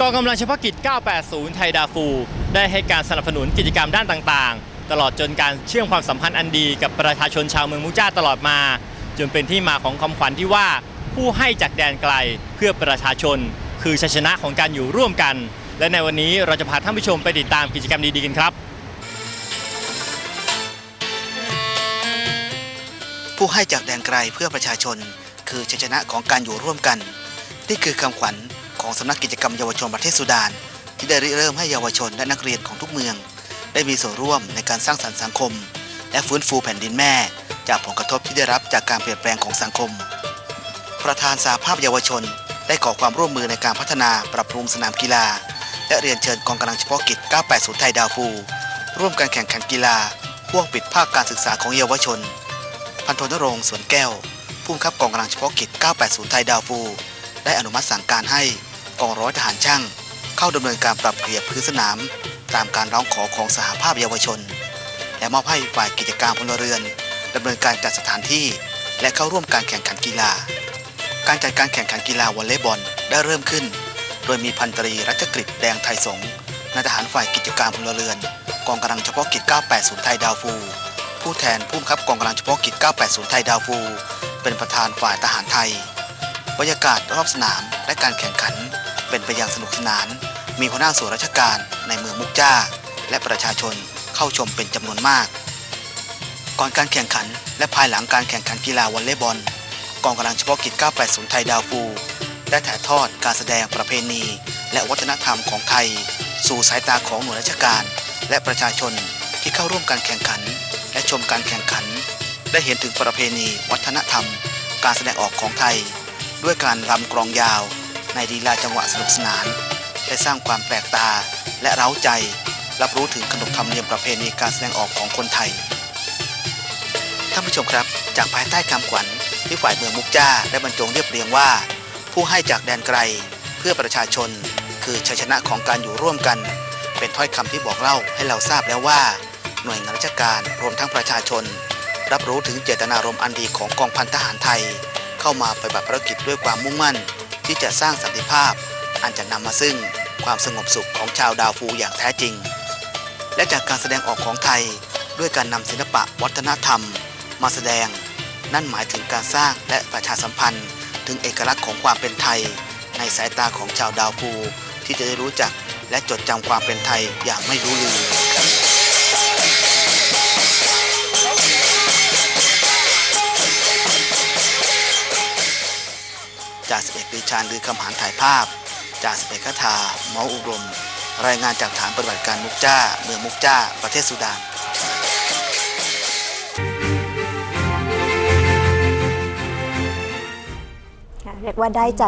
กองกำลังเฉพาะกิจ 980 ไทยดาฟู ได้ให้การสนับสนุนกิจกรรมด้านต่างๆ ตลอดจนการเชื่อมความสัมพันธ์อันดีกับประชาชนชาวเมืองมุกจ้าตลอดมา จนเป็นที่มาของคำขวัญที่ว่าผู้ให้จากแดนไกลเพื่อประชาชน คือชัยชนะของการอยู่ร่วมกัน และในวันนี้เราจะพาท่านผู้ชมไปติดตามกิจกรรมดีๆกันครับ ผู้ให้จากแดนไกลเพื่อประชาชน คือชัยชนะของการอยู่ร่วมกัน นี่คือคำขวัญ ของสำนักกิจกรรมเยาวชนประเทศสุดาน ที่ได้ริเริ่มให้เยาวชนและนักเรียนของทุกเมือง ได้มีส่วนร่วมในการสร้างสรรค์สังคม และฟื้นฟูแผ่นดินแม่ จากผลกระทบที่ได้รับจากการเปลี่ยนแปลงของสังคม ประธานสาภาพเยาวชน ได้ขอความร่วมมือในการพัฒนาปรับปรุงสนามกีฬา และเรียนเชิญกองกำลังเฉพาะกิจ 980 ไทยดาวฟู ร่วมกันแข่งขันกีฬาพ่วงปิดภาคการศึกษาของเยาวชน พันโทนรงค์สวนแก้วผู้บังคับกองกำลังเฉพาะกิจ 980 ไทยดาวฟู ได้อนุมัติสั่งการให้ กองร้อยทหารช่าง เข้าดำเนินการปรับเกลี่ยพื้นสนาม ตามการร้องขอของสหภาพเยาวชน และมอบให้ฝ่ายกิจการพลเรือนดำเนินการจัดสถานที่ และเข้าร่วมการแข่งขันกีฬา การจัดการแข่งขันกีฬาวอลเลย์บอลได้เริ่มขึ้น โดยมีพันตรีรัชกฤษแดงไทยสงนายทหารฝ่ายกิจการพลเรือน กองกำลังเฉพาะกิจ 980 ไทยดาวฟู ผู้แทนผู้บังคับกองกำลังเฉพาะกิจ 980 ไทยดาวฟู เป็นประธานฝ่ายทหารไทยบรรยากาศรอบสนามและการแข่งขัน เป็นไปอย่างสนุกสนาน มีหัวหน้าส่วนราชการในเมืองมุกจ้า และประชาชนเข้าชมเป็นจำนวนมาก ก่อนการแข่งขัน และภายหลังการแข่งขันกีฬาวอลเลย์บอลกองกำลังเฉพาะกิจ 980 ไทยดาวฟูได้ถ่ายทอดการแสดงประเพณี และวัฒนธรรมของไทย สู่สายตาของหน่วยราชการ และประชาชนที่เข้าร่วมการแข่งขัน และชมการแข่งขัน ได้เห็นถึงประเพณี วัฒนธรรม การแสดงออกของไทย ด้วยการรำกลองยาว ในลีลาจังหวะสนุกสนาน ได้สร้างความแปลกตาและเร้าใจ รับรู้ถึงขนบธรรมเนียมประเพณีการแสดงออกของคนไทย ท่านผู้ชมครับ จากภายใต้คำขวัญที่ฝ่ายเมืองมุกจ้าได้บรรจงเรียบเรียงว่า ผู้ให้จากแดนไกลเพื่อประชาชน คือชัยชนะของการอยู่ร่วมกัน เป็นถ้อยคำที่บอกเล่าให้เราทราบแล้วว่า หน่วยงานราชการรวมทั้งประชาชน รับรู้ถึงเจตนารมณ์อันดีของกองพันทหารไทย เข้ามาปฏิบัติภารกิจด้วยความมุ่งมั่น ที่จะสร้างสันติภาพ อันจะนำมาซึ่งความสงบสุขของชาวดาวฟูอย่างแท้จริง และจากการแสดงออกของไทยด้วยการนำศิลปะวัฒนธรรม มาแสดง นั่นหมายถึงการสร้างและประชาสัมพันธ์ ถึงเอกลักษณ์ของความเป็นไทย ในสายตาของชาวดาวฟูที่จะได้รู้จักและจดจำความเป็นไทยอย่างไม่รู้ลืม จ่าสิบเอกปีชาญลือคำหานถ่ายภาพจ่าสิบเอกคทาเมาอุดม รายงานจากฐานปฏิบัติการมุกจ้า เมืองมุกจ้า ประเทศสุดานค่ะเรียกว่าได้ใจ